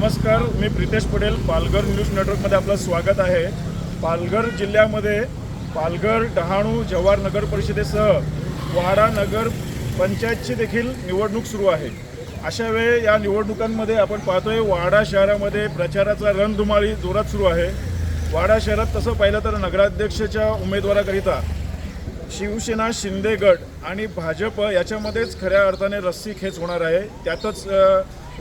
नमस्कार मी प्रितेश पटेल पालघर न्यूज नेटवर्कमध्ये आपलं स्वागत आहे. पालघर जिल्ह्यामध्ये पालघर डहाणू जव्हार नगर परिषदेसह वाडा नगर पंचायतची देखील निवडणूक सुरू आहे. अशा वेळी या निवडणुकांमध्ये आपण पाहतोय वाडा शहरामध्ये प्रचाराचा रणधुमाळी जोरात सुरू आहे. वाडा शहरात तसं पाहिलं तर नगराध्यक्षाच्या उमेदवाराकरिता शिवसेना शिंदे गट आणि भाजप याच्यामध्येच खऱ्या अर्थाने रस्सी खेच होणार आहे. त्यातच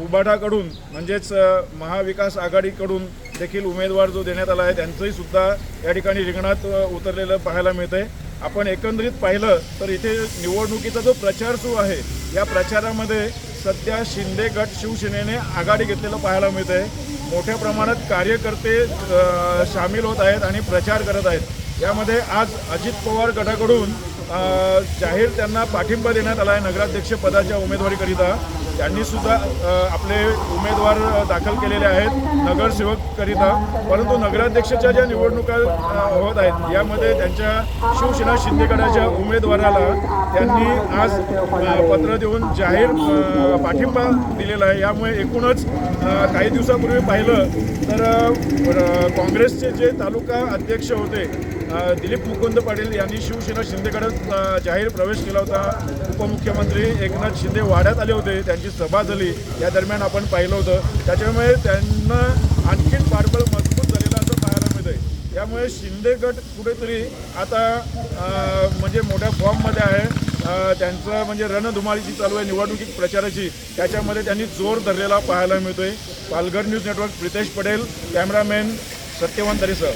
उबाठाकडून म्हणजेच महाविकास आघाडीकडून देखील उमेदवार जो देण्यात आला आहे त्यांचंही सुद्धा या ठिकाणी रिंगणात उतरलेलं पाहायला मिळतंय. आपण एकंदरीत पाहिलं तर इथे निवडणुकीचा जो प्रचार सुरू आहे या प्रचारामध्ये सध्या शिंदे गट शिवसेनेने आघाडी घेतलेलं पाहायला मिळतंय. मोठ्या प्रमाणात कार्यकर्ते सामील होत आहेत आणि प्रचार करत आहेत. यामध्ये आज अजित पवार गटाकडून जाहीर त्यांना पाठिंबा देण्यात आला आहे नगराध्यक्ष पदाच्या उमेदवारीकरिता. त्यांनी सुद्धा आपले उमेदवार दाखल केलेले आहेत नगरसेवककरिता परंतु नगराध्यक्षाच्या ज्या निवडणुका होत आहेत यामध्ये त्यांच्या शिवसेना शिंदेगडाच्या उमेदवाराला त्यांनी आज पत्र देऊन जाहीर पाठिंबा दिलेला आहे. यामुळे एकूणच काही दिवसापूर्वी पाहिलं तर काँग्रेसचे जे तालुका अध्यक्ष होते दिलीप मुकुंद पाटील यांनी शिवसेना शिंदेकडे जाहीर प्रवेश केला होता. उपमुख्यमंत्री एकनाथ शिंदे वाड्यात आले होते. त्यांची सभा झाली. या दरम्यान आपण पाहिलं होतं. त्याच्यामुळे त्यांना आणखीन पाठबळ मजबूत झालेलं असं पाहायला मिळतंय. यामुळे शिंदे गट कुठेतरी आता म्हणजे मोठ्या फॉर्ममध्ये आहे. त्यांचं म्हणजे रणधुमाळी जी चालू आहे निवडणुकीत प्रचाराची. त्याच्यामध्ये त्यांनी जोर धरलेला पाहायला मिळतोय. Palghar news network Pritesh Patel cameraman Satyavan तरी सर.